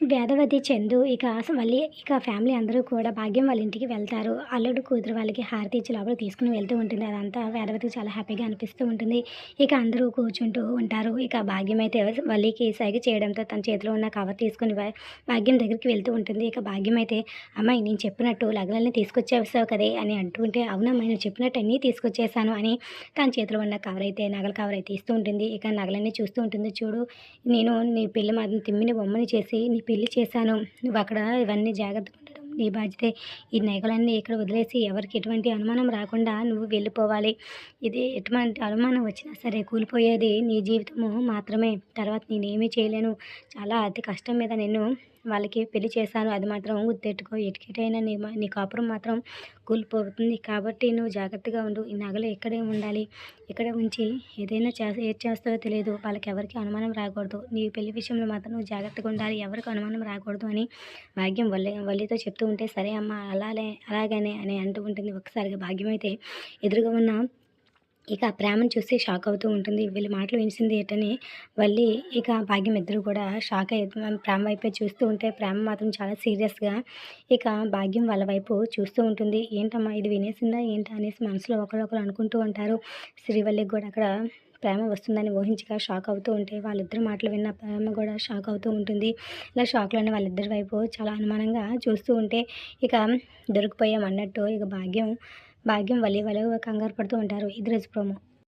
వేదవతి చందు ఇక మళ్ళీ ఇక ఫ్యామిలీ అందరూ కూడా భాగ్యం వాళ్ళ ఇంటికి వెళ్తారు. అల్లుడు కూతురు వాళ్ళకి హారతి ఇచ్చి లోపల తీసుకుని వెళ్తూ ఉంటుంది. అదంతా వేదవతికి చాలా హ్యాపీగా అనిపిస్తూ ఉంటుంది. ఇక అందరూ కూర్చుంటూ ఉంటారు. ఇక భాగ్యం అయితే వల్లికి సైగ చేయడంతో తన చేతిలో ఉన్న కవర్ తీసుకుని భాగ్యం దగ్గరికి వెళ్తూ ఉంటుంది. ఇక భాగ్యం అయితే అమ్మాయి నేను చెప్పినట్టు లగ్నాలని తీసుకొచ్చేసావు కదే అని అంటుంటే అవునమ్మా నేను చెప్పినట్టు అన్నీ తీసుకొచ్చేసాను అని తన చేతిలో ఉన్న కవర్ అయితే నగల కవర్ అయితే ఇస్తూ ఉంటుంది. ఇక నగలన్నీ చూస్తూ ఉంటుంది. చూడు నేను నీ పిల్ల మాత్రం తిమ్మిని బొమ్మని చేసి నీ పెళ్ళి చేశాను. నువ్వు అక్కడ ఇవన్నీ జాగ్రత్తగా ఉండడం నీ బాధ్యతే. ఈ నగలన్నీ ఇక్కడ వదిలేసి ఎవరికి ఎటువంటి అనుమానం రాకుండా నువ్వు వెళ్ళిపోవాలి. ఇది ఎటువంటి అనుమానం వచ్చినా సరే కూలిపోయేది నీ జీవితము మాత్రమే. తర్వాత నేనేమీ చేయలేను. చాలా అతి కష్టం మీద నేను వాళ్ళకి పెళ్ళి చేశాను అది మాత్రం గుర్తెట్టుకో ఎటుకెటైనా నీ నీ కాపురం మాత్రం కూలిపోతుంది. కాబట్టి నువ్వు జాగ్రత్తగా ఉండు. ఈ నగలు ఇక్కడే ఉండాలి? ఇక్కడే ఉంచి ఏదైనా చేస్తా ఏది చేస్తావో తెలియదు. వాళ్ళకి ఎవరికి అనుమానం రాకూడదు. నీ పెళ్ళి విషయంలో మాత్రం నువ్వు జాగ్రత్తగా ఉండాలి. ఎవరికి అనుమానం రాకూడదు అని భాగ్యం వల్లి వల్లితో చెప్తూ ఉంటే సరే అమ్మ అలానే అలాగనే అని అంటూ ఉంటుంది. ఒకసారిగా భాగ్యం అయితే ఎదురుగా ఉన్న ఇక ప్రేమను చూసి షాక్ అవుతూ ఉంటుంది. వీళ్ళ మాటలు వినిసింది ఏంటని వల్లి. ఇక భాగ్యం ఇద్దరు కూడా షాక్ అయ్యి ప్రేమ వైపే చూస్తూ ఉంటే ప్రేమ మాత్రం చాలా సీరియస్గా ఇక భాగ్యం వాళ్ళ వైపు చూస్తూ ఉంటుంది. ఏంటమ్మా ఇది వినేసిందా ఏంటా? అనేసి మనసులో ఒకరొకరు అనుకుంటూ ఉంటారు. శ్రీవల్లికి కూడా అక్కడ ప్రేమ వస్తుందని ఊహించగా షాక్ అవుతూ ఉంటే వాళ్ళిద్దరు మాటలు విన్న ప్రేమ కూడా షాక్ అవుతూ ఉంటుంది. ఇలా షాక్లోనే వాళ్ళిద్దరి వైపు చాలా అనుమానంగా చూస్తూ ఉంటే ఇక దొరికిపోయాం అన్నట్టు ఇక భాగ్యం భాగ్యం వల్లి వాళ్ళు కంగారు పడుతూ ఉంటారు. ఇది రోజు ప్రోమో.